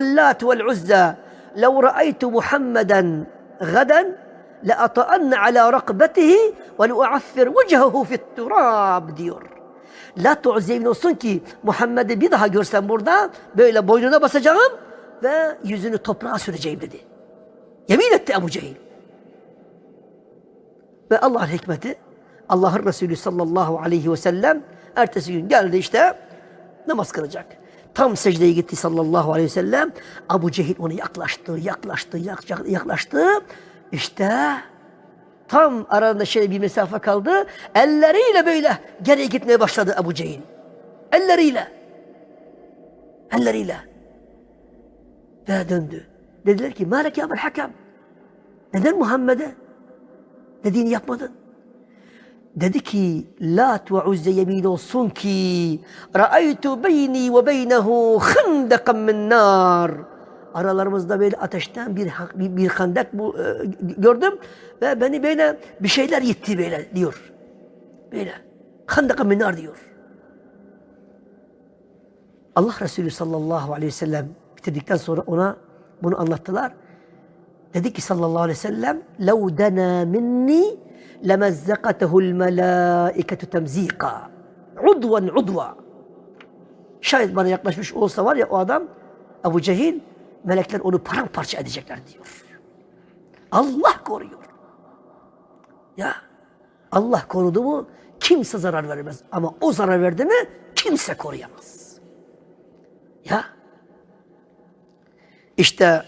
اللات والعزى لو رأيت محمدا غدا لأطأن على رقبته ولأعفر وجهه في التراب diyor. Lat ve Uzze yemin olsun ki Muhammed'i bir daha görsem burada böyle boynuna basacağım ve yüzünü toprağa süreceğim dedi. Yemin etti Ebu Cehil. Ve Allah'ın hikmeti Allah'ın Resulü sallallahu aleyhi ve sellem ertesi gün geldi işte namaz kılacak. Tam secdeye gitti sallallahu aleyhi ve sellem. Abu Cehil ona yaklaştı, yaklaştı, yak- yaklaştı. İşte tam aralarında şöyle bir mesafe kaldı. Elleriyle böyle geriye gitmeye başladı Abu Cehil. Elleriyle. Elleriyle. Ve döndü. Dediler ki, Malek ya Hakem. Neden Muhammed'e dediğini yapmadın? Dedi ki Lat ve Uzze yemin olsun ki Ra'aytu beyni ve beynehu khandakan min nar Aralarımızda böyle ateşten bir, bir, bir kandak bu, e, gördüm ve beni böyle bir şeyler yitti böyle diyor. Böyle. Khandakan min nar diyor. Allah Resulü sallallahu aleyhi ve sellem bitirdikten sonra ona bunu anlattılar. Dedi ki sallallahu aleyhi ve sellem لَوْ دَنَا مِنِّي لَمَزَّقَتَهُ الْمَلَائِكَةُ تَمْزِيقًا عُدْوًا عُدْوًا Şayet bana yaklaşmış olsa var ya o adam Ebu Cehil melekler onu paramparça edecekler diyor. Allah koruyor. Ya Allah korudu mu kimse zarar vermez. Ama o zarar verdi mi kimse koruyamaz. Ya işte